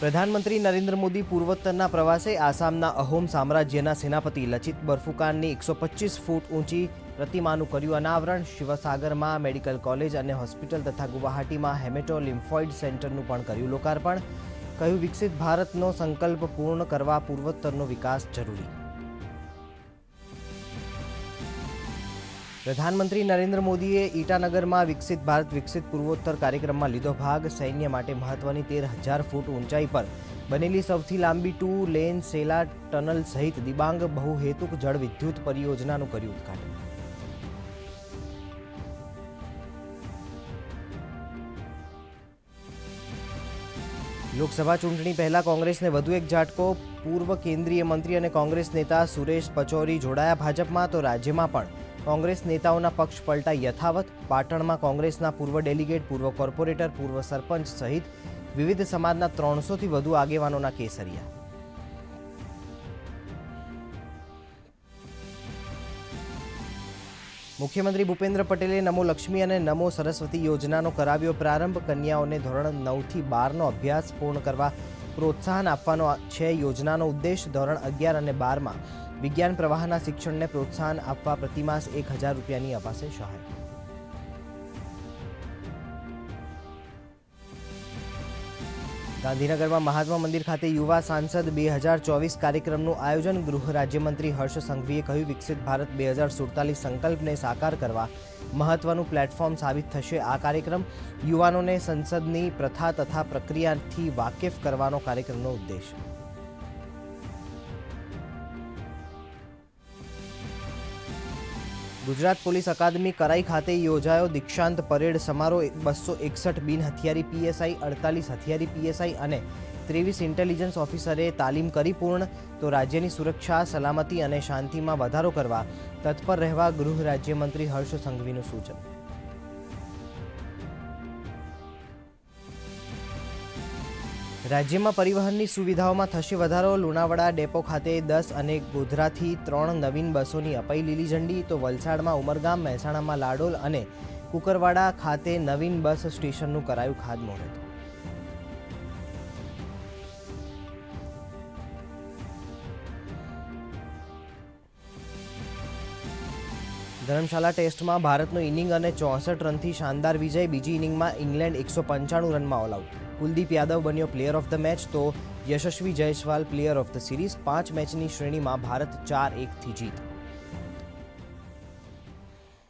પ્રધાનમંત્રી નરેન્દ્ર મોદી પૂર્વોત્તરના પ્રવાસે આસામના અહોમ સામ્રાજ્યના સેનાપતિ લચિત બરફુકાનની એકસો પચીસ ફૂટ ઊંચી પ્રતિમાનું કર્યું અનાવરણ. શિવસાગરમાં મેડિકલ કોલેજ અને હોસ્પિટલ તથા ગુવાહાટીમાં હેમેટો લિમ્ફોઇડ સેન્ટરનું પણ કર્યું લોકાર્પણ. કહ્યું, વિકસિત ભારતનો સંકલ્પ પૂર્ણ કરવા પૂર્વોત્તરનો વિકાસ જરૂરી. પ્રધાનમંત્રી નરેન્દ્ર મોદીએ ઈટાનગરમાં વિકસિત ભારત, વિકસિત પૂર્વોત્તર કાર્યક્રમમાં લીધો ભાગ. સૈન્ય માટે મહત્વની તેર હજાર ફૂટ ઊંચાઈ પર બનેલી સૌથી લાંબી ટુ લેન સેલા ટનલ સહિત દિબાંગ બહુહેતુક જળ વિદ્યુત પરિયોજનાનું કર્યું ઉદઘાટન. લોકસભા ચૂંટણી પહેલા કોંગ્રેસને વધુ એક ઝાટકો. પૂર્વ કેન્દ્રીય મંત્રી અને કોંગ્રેસ નેતા સુરેશ પચૌરી જોડાયા ભાજપમાં, તો રાજ્યમાં પણ કોંગ્રેસ નેતાઓના પક્ષ પલટા યથાવત, પાટણમાં કોંગ્રેસના પૂર્વ ડેલિગેટ, પૂર્વ કોર્પોરેટર, પૂર્વ સરપંચ સહિત વિવિધ સમાજના ત્રણસોથી વધુ આગેવાનોના કેસરિયા. મુખ્યમંત્રી ભૂપેન્દ્ર પટેલે નમો લક્ષ્મી અને નમો સરસ્વતી યોજનાનો કરાવ્યો પ્રારંભ, કન્યાઓને ધોરણ નવથી બારનો અભ્યાસ પૂર્ણ કરવા પ્રોત્સાહન આપવાનો છે યોજનાનો ઉદ્દેશ ધોરણ અગિયાર અને બારમાં વિજ્ઞાન પ્રવાહના શિક્ષણને પ્રોત્સાહન આપવા પ્રતિમાસ એક હજાર રૂપિયાની અપાશે સહાય. ગાંધીનગરમાં મહાત્મા મંદિર ખાતે યુવા સાંસદ બે હજાર ચોવીસ કાર્યક્રમનું આયોજન ગૃહ રાજ્યમંત્રી હર્ષ સંઘવીએ કહ્યું, વિકસિત ભારત બે હજાર સુડતાલીસ સંકલ્પને સાકાર કરવા મહત્વનું પ્લેટફોર્મ સાબિત થશે. આ કાર્યક્રમ યુવાનોને સંસદની પ્રથા તથા પ્રક્રિયાથી વાકેફ કરવાનો કાર્યક્રમનો ઉદ્દેશ. ગુજરાત પોલીસ અકાદમી કરાઈ ખાતે યોજાયો દીક્ષાંત પરેડ સમારોહ બસો એકસઠ બિન હથિયારી પીએસઆઈ, અડતાલીસ હથિયારી પીએસઆઈ અને ત્રેવીસ ઇન્ટેલિજન્સ ઓફિસરે તાલીમ કરી પૂર્ણ, તો રાજ્યની સુરક્ષા, સલામતી અને શાંતિમાં વધારો કરવા તત્પર રહેવા ગૃહ રાજ્યમંત્રી હર્ષ સંઘવીનું સૂચન. રાજ્યમાં પરિવહનની સુવિધાઓમાં થશે વધારો. લુણાવાડા ડેપો ખાતે દસ અને ગોધરાથી ત્રણ નવીન બસોની અપાઈ લીલી ઝંડી. તો વલસાડમાં ઉમરગામ, મહેસાણામાં લાડોલ અને કુકરવાડા ખાતે નવીન બસ સ્ટેશનનું કરાયું ખાતમુહૂર્ત ધર્મશાલા ટેસ્ટમાં ભારતનો ઇનિંગ અને ચોસઠ રનથી શાનદાર વિજય. બીજી ઇનિંગમાં ઇંગ્લેન્ડ એકસો પંચાણું રનમાં ઓલ આઉટ. કુલદીપ યાદવ બન્યો પ્લેયર ઓફ ધ મેચ તો Yashasvi Jaiswal player of the series પાંચ મેચની શ્રેણીમાં ભારત ચાર એકથી જીત.